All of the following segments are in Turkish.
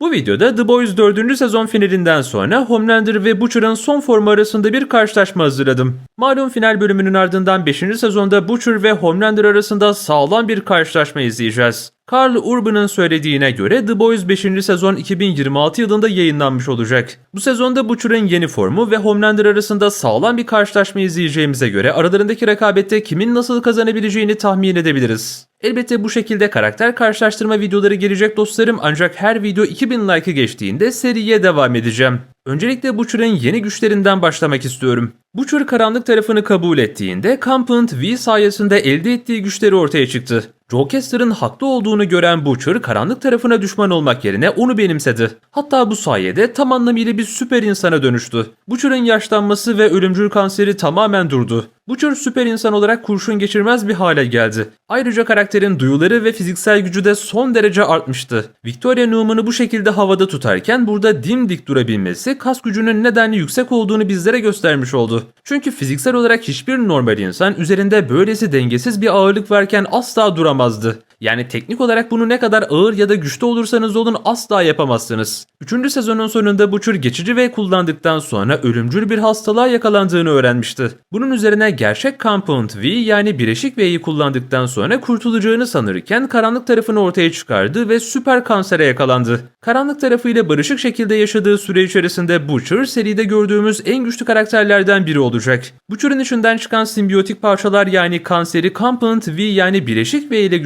Bu videoda The Boys 4. sezon finalinden sonra Homelander ve Butcher'ın son formu arasında bir karşılaşma hazırladım. Malum final bölümünün ardından 5. sezonda Butcher ve Homelander arasında sağlam bir karşılaşma izleyeceğiz. Carl Urban'ın söylediğine göre The Boys 5. sezon 2026 yılında yayınlanmış olacak. Bu sezonda Butcher'ın yeni formu ve Homelander arasında sağlam bir karşılaşma izleyeceğimize göre aralarındaki rekabette kimin nasıl kazanabileceğini tahmin edebiliriz. Elbette bu şekilde karakter karşılaştırma videoları gelecek dostlarım ancak her video 2000 like'ı geçtiğinde seriye devam edeceğim. Öncelikle Butcher'ın yeni güçlerinden başlamak istiyorum. Butcher karanlık tarafını kabul ettiğinde Compound V sayesinde elde ettiği güçleri ortaya çıktı. Jokester'ın haklı olduğunu gören Butcher karanlık tarafına düşman olmak yerine onu benimsedi. Hatta bu sayede tam anlamıyla bir süper insana dönüştü. Butcher'ın yaşlanması ve ölümcül kanseri tamamen durdu. Butcher süper insan olarak kurşun geçirmez bir hale geldi. Ayrıca karakterin duyuları ve fiziksel gücü de son derece artmıştı. Victoria Newman'ı bu şekilde havada tutarken burada dimdik durabilmesi kas gücünün nedenli yüksek olduğunu bizlere göstermiş oldu. Çünkü fiziksel olarak hiçbir normal insan üzerinde böylesi dengesiz bir ağırlık varken asla duramazdı. Yani teknik olarak bunu ne kadar ağır ya da güçlü olursanız olun asla yapamazsınız. Üçüncü sezonun sonunda Butcher geçici V kullandıktan sonra ölümcül bir hastalığa yakalandığını öğrenmişti. Bunun üzerine gerçek Compound V yani bileşik V'yi kullandıktan sonra kurtulacağını sanırken karanlık tarafını ortaya çıkardı ve süper kansere yakalandı. Karanlık tarafıyla barışık şekilde yaşadığı süre içerisinde Butcher seride gördüğümüz en güçlü karakterlerden biri olacak. Butcher'ın içinden çıkan simbiyotik parçalar yani kanseri Compound V yani bileşik V ile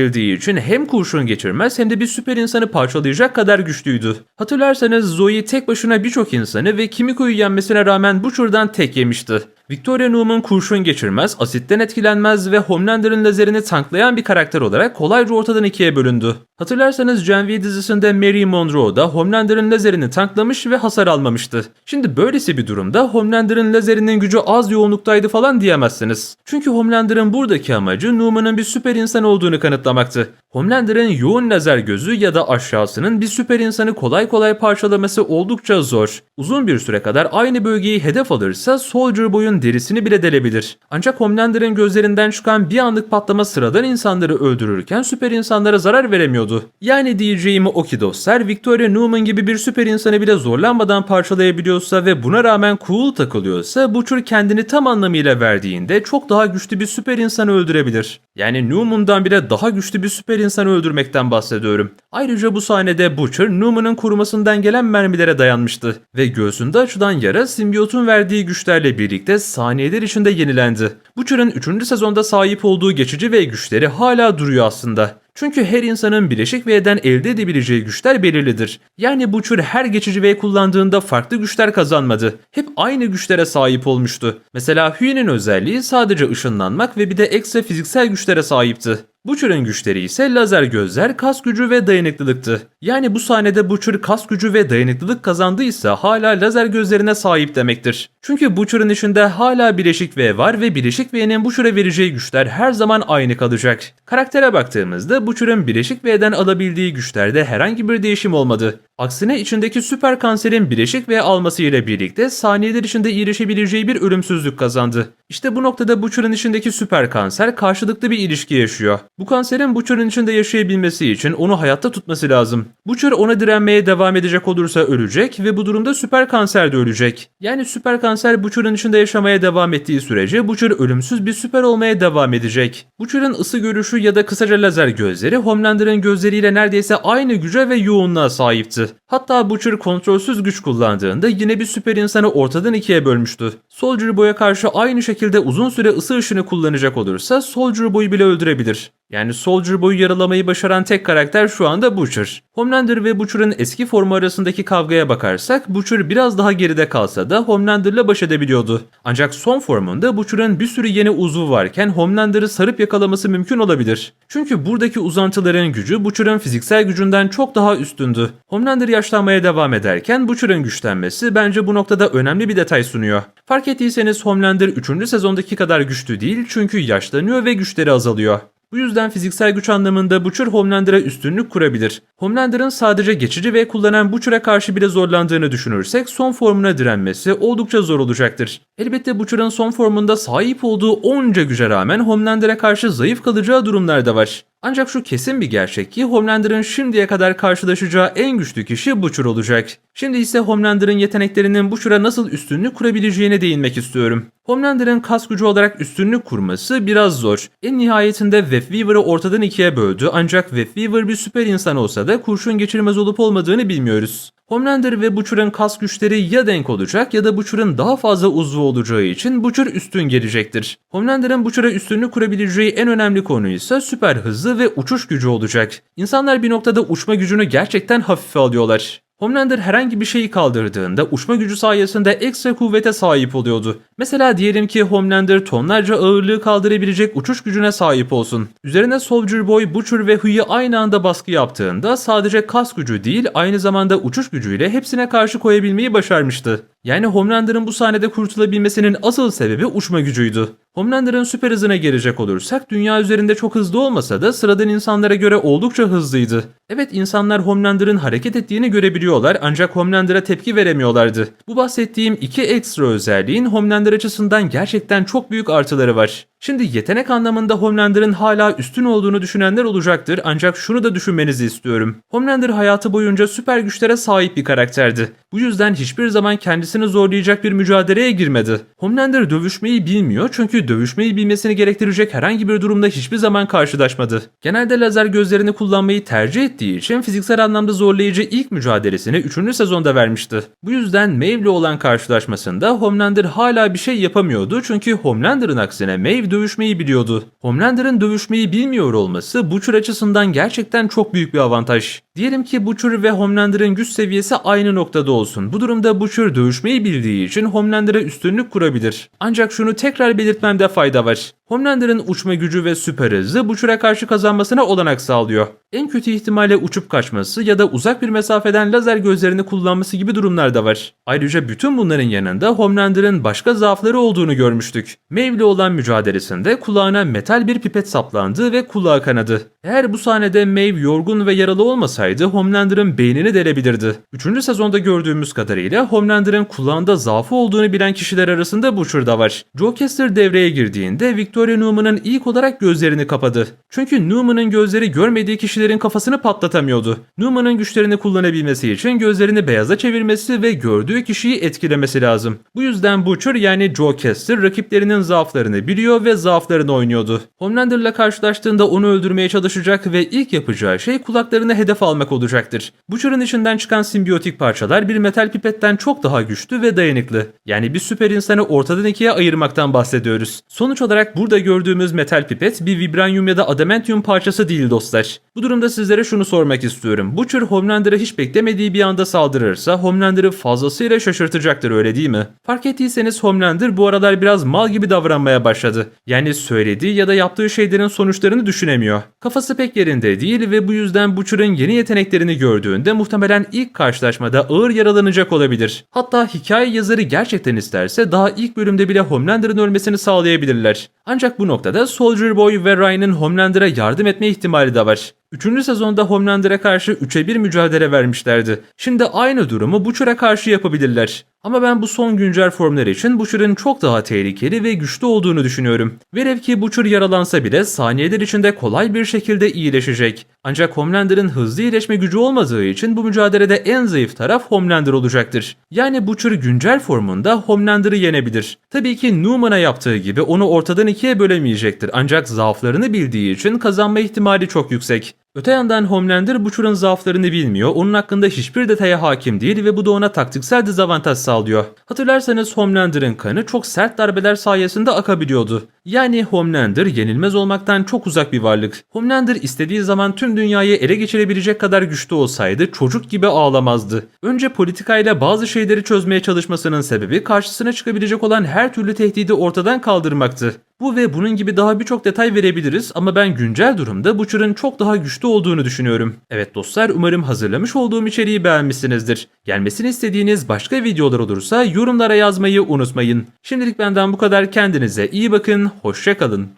güçlendirildiği için hem kurşun geçirmez hem de bir süper insanı parçalayacak kadar güçlüydü. Hatırlarsanız Zoe tek başına birçok insanı ve Kimiko'yu yenmesine rağmen Butcher'dan tek yemişti. Victoria Newman kurşun geçirmez, asitten etkilenmez ve Homelander'ın lazerini tanklayan bir karakter olarak kolayca ortadan ikiye bölündü. Hatırlarsanız Gen V dizisinde Mary Monroe da Homelander'ın lazerini tanklamış ve hasar almamıştı. Şimdi böylesi bir durumda Homelander'ın lazerinin gücü az yoğunluktaydı falan diyemezsiniz. Çünkü Homelander'ın buradaki amacı Newman'ın bir süper insan olduğunu kanıtlamaktı. Homelander'ın yoğun lazer gözü ya da aşağısının bir süper insanı kolay kolay parçalaması oldukça zor. Uzun bir süre kadar aynı bölgeyi hedef alırsa Soldier Boy'un derisini bile delebilir. Ancak Homelander'ın gözlerinden çıkan bir anlık patlama sıradan insanları öldürürken süper insanlara zarar veremiyordu. Yani diyeceğim o ki dostlar Victoria Newman gibi bir süper insanı bile zorlanmadan parçalayabiliyorsa ve buna rağmen cool takılıyorsa Butcher kendini tam anlamıyla verdiğinde çok daha güçlü bir süper insanı öldürebilir. Yani Newman'dan bile daha güçlü bir süper insanı öldürmekten bahsediyorum. Ayrıca bu sahnede Butcher Newman'ın korumasından gelen mermilere dayanmıştı ve göğsünde açılan yara simbiyotun verdiği güçlerle birlikte saniyeler içinde yenilendi. Butcher'ın 3. sezonda sahip olduğu geçici ve güçleri hala duruyor aslında. Çünkü her insanın bileşik V'den elde edebileceği güçler belirlidir. Yani Butcher her geçici V kullandığında farklı güçler kazanmadı. Hep aynı güçlere sahip olmuştu. Mesela Huey'nin özelliği sadece ışınlanmak ve bir de ekstra fiziksel güçlere sahipti. Butcher'ın güçleri ise lazer gözler, kas gücü ve dayanıklılıktı. Yani bu sahnede Butcher kas gücü ve dayanıklılık kazandıysa hala lazer gözlerine sahip demektir. Çünkü Butcher'ın içinde hala bileşik V var ve bileşik V'nin Butcher'a vereceği güçler her zaman aynı kalacak. Karaktere baktığımızda Butcher'ın bileşik V'den alabildiği güçlerde herhangi bir değişim olmadı. Aksine içindeki süper kanserin bileşik V alması ile birlikte saniyeler içinde iyileşebileceği bir ölümsüzlük kazandı. İşte bu noktada Butcher'ın içindeki süper kanser karşılıklı bir ilişki yaşıyor. Bu kanserin Butcher'ın içinde yaşayabilmesi için onu hayatta tutması lazım. Butcher ona direnmeye devam edecek olursa ölecek ve bu durumda süper kanser de ölecek. Yani süper kanser Butcher'ın içinde yaşamaya devam ettiği sürece Butcher ölümsüz bir süper olmaya devam edecek. Butcher'ın ısı görüşü ya da kısaca lazer gözleri Homelander'ın gözleriyle neredeyse aynı güce ve yoğunluğa sahipti. Hatta Butcher kontrolsüz güç kullandığında yine bir süper insanı ortadan ikiye bölmüştü. Soldier Boy'a karşı aynı şekilde uzun süre ısı ışını kullanacak olursa Soldier Boy'u bile öldürebilir. Yani Soldier Boy'u yaralamayı başaran tek karakter şu anda Butcher. Homelander ve Butcher'ın eski formu arasındaki kavgaya bakarsak Butcher biraz daha geride kalsa da Homelander'la baş edebiliyordu. Ancak son formunda Butcher'ın bir sürü yeni uzvu varken Homelander'ı sarıp yakalaması mümkün olabilir. Çünkü buradaki uzantıların gücü Butcher'ın fiziksel gücünden çok daha üstündü. Homelander yaşlanmaya devam ederken Butcher'ın güçlenmesi bence bu noktada önemli bir detay sunuyor. Fark ettiyseniz Homelander 3. sezondaki kadar güçlü değil çünkü yaşlanıyor ve güçleri azalıyor. Bu yüzden fiziksel güç anlamında Butcher Homelander'a üstünlük kurabilir. Homelander'ın sadece geçici ve kullanan Butcher'a karşı bile zorlandığını düşünürsek son formuna direnmesi oldukça zor olacaktır. Elbette Butcher'ın son formunda sahip olduğu onca güce rağmen Homelander'a karşı zayıf kalacağı durumlar da var. Ancak şu kesin bir gerçek ki Homelander'ın şimdiye kadar karşılaşacağı en güçlü kişi Butcher olacak. Şimdi ise Homelander'ın yeteneklerinin Butcher'a nasıl üstünlük kurabileceğine değinmek istiyorum. Homelander'ın kas gücü olarak üstünlük kurması biraz zor. En nihayetinde Webweaver'ı ortadan ikiye böldü ancak Webweaver bir süper insan olsa da kurşun geçirmez olup olmadığını bilmiyoruz. Homelander ve Butcher'ın kas güçleri ya denk olacak ya da Butcher'ın daha fazla uzvu olacağı için Butcher üstün gelecektir. Homelander'ın Butcher'a üstünlük kurabileceği en önemli konu ise süper hızı ve uçuş gücü olacak. İnsanlar bir noktada uçma gücünü gerçekten hafife alıyorlar. Homelander herhangi bir şeyi kaldırdığında uçma gücü sayesinde ekstra kuvvete sahip oluyordu. Mesela diyelim ki Homelander tonlarca ağırlığı kaldırabilecek uçuş gücüne sahip olsun. Üzerine Soldier Boy, Butcher ve Hughie aynı anda baskı yaptığında sadece kas gücü değil aynı zamanda uçuş gücüyle hepsine karşı koyabilmeyi başarmıştı. Yani Homelander'ın bu sahnede kurtulabilmesinin asıl sebebi uçma gücüydü. Homelander'ın süper hızına gelecek olursak dünya üzerinde çok hızlı olmasa da sıradan insanlara göre oldukça hızlıydı. Evet insanlar Homelander'ın hareket ettiğini görebiliyorlar ancak Homelander'a tepki veremiyorlardı. Bu bahsettiğim iki ekstra özelliğin Homelander açısından gerçekten çok büyük artıları var. Şimdi yetenek anlamında Homelander'ın hala üstün olduğunu düşünenler olacaktır ancak şunu da düşünmenizi istiyorum. Homelander hayatı boyunca süper güçlere sahip bir karakterdi. Bu yüzden hiçbir zaman kendisini zorlayacak bir mücadeleye girmedi. Homelander dövüşmeyi bilmiyor çünkü dövüşmeyi bilmesini gerektirecek herhangi bir durumda hiçbir zaman karşılaşmadı. Genelde lazer gözlerini kullanmayı tercih ettiği için fiziksel anlamda zorlayıcı ilk mücadelesini 3. sezonda vermişti. Bu yüzden Maeve'le olan karşılaşmasında Homelander hala bir şey yapamıyordu çünkü Homelander'ın aksine Maeve dövüşmeyi biliyordu. Homelander'ın dövüşmeyi bilmiyor olması Butcher açısından gerçekten çok büyük bir avantaj. Diyelim ki Butcher ve Homelander'ın güç seviyesi aynı noktada olsun. Bu durumda Butcher dövüşmeyi bildiği için Homelander'a üstünlük kurabilir. Ancak şunu tekrar belirtmemde fayda var. Homelander'ın uçma gücü ve süper hızı Butcher'a karşı kazanmasına olanak sağlıyor. En kötü ihtimalle uçup kaçması ya da uzak bir mesafeden lazer gözlerini kullanması gibi durumlar da var. Ayrıca bütün bunların yanında Homelander'ın başka zaafları olduğunu görmüştük. Maeve'le olan mücadelesinde kulağına metal bir pipet saplandı ve kulağı kanadı. Eğer bu sahnede Maeve yorgun ve yaralı olmasaydı Homelander'ın beynini delebilirdi. Üçüncü sezonda gördüğümüz kadarıyla Homelander'ın kulağında zaafı olduğunu bilen kişiler arasında Butcher da var. Joe devreye girdiğinde Victoria Newman'ın ilk olarak gözlerini kapadı. Çünkü Newman'ın gözleri görmediği kişilerin kafasını patlatamıyordu. Newman'ın güçlerini kullanabilmesi için gözlerini beyaza çevirmesi ve gördüğü kişiyi etkilemesi lazım. Bu yüzden Butcher yani Joe Kester rakiplerinin zaaflarını biliyor ve zaaflarını oynuyordu. Homelander'la karşılaştığında onu öldürmeye çalışacak ve ilk yapacağı şey kulaklarını hedef almak olacaktır. Butcher'ın içinden çıkan simbiyotik parçalar bir metal pipetten çok daha güçlü ve dayanıklı. Yani bir süper insanı ortadan ikiye ayırmaktan bahsediyoruz. Sonuç olarak burada gördüğümüz metal pipet bir vibranyum ya da adamantium parçası değil dostlar. Bu durumda sizlere şunu sormak istiyorum. Butcher Homelander'a hiç beklemediği bir anda saldırırsa Homelander'ı fazlasıyla şaşırtacaktır öyle değil mi? Fark ettiyseniz Homelander bu aralar biraz mal gibi davranmaya başladı. Yani söylediği ya da yaptığı şeylerin sonuçlarını düşünemiyor. Kafası pek yerinde değil ve bu yüzden Butcher'ın yeni yeteneklerini gördüğünde muhtemelen ilk karşılaşmada ağır yaralanacak olabilir. Hatta hikaye yazarı gerçekten isterse daha ilk bölümde bile Homelander'ın ölmesini sağlayabilirler. Ancak bu noktada Soldier Boy ve Ryan'ın Homelander'a yardım etme ihtimali de var. Üçüncü sezonda Homelander'a karşı 3'e 1 mücadele vermişlerdi. Şimdi aynı durumu Butcher'a karşı yapabilirler. Ama ben bu son güncel formlar için Butcher'ın çok daha tehlikeli ve güçlü olduğunu düşünüyorum. Velev ki Butcher yaralansa bile saniyeler içinde kolay bir şekilde iyileşecek. Ancak Homelander'ın hızlı iyileşme gücü olmadığı için bu mücadelede en zayıf taraf Homelander olacaktır. Yani Butcher güncel formunda Homelander'ı yenebilir. Tabii ki Newman'a yaptığı gibi onu ortadan ikiye bölemeyecektir ancak zaaflarını bildiği için kazanma ihtimali çok yüksek. Öte yandan Homelander Butcher'ın zaaflarını bilmiyor, onun hakkında hiçbir detaya hakim değil ve bu da ona taktiksel dezavantaj sağlıyor. Hatırlarsanız Homelander'ın kanı çok sert darbeler sayesinde akabiliyordu. Yani Homelander yenilmez olmaktan çok uzak bir varlık. Homelander istediği zaman tüm dünyayı ele geçirebilecek kadar güçlü olsaydı çocuk gibi ağlamazdı. Önce politikayla bazı şeyleri çözmeye çalışmasının sebebi karşısına çıkabilecek olan her türlü tehdidi ortadan kaldırmaktı. Bu ve bunun gibi daha birçok detay verebiliriz ama ben güncel durumda Butcher'ın çok daha güçlü olduğunu düşünüyorum. Evet dostlar umarım hazırlamış olduğum içeriği beğenmişsinizdir. Gelmesini istediğiniz başka videolar olursa yorumlara yazmayı unutmayın. Şimdilik benden bu kadar kendinize iyi bakın, hoşçakalın.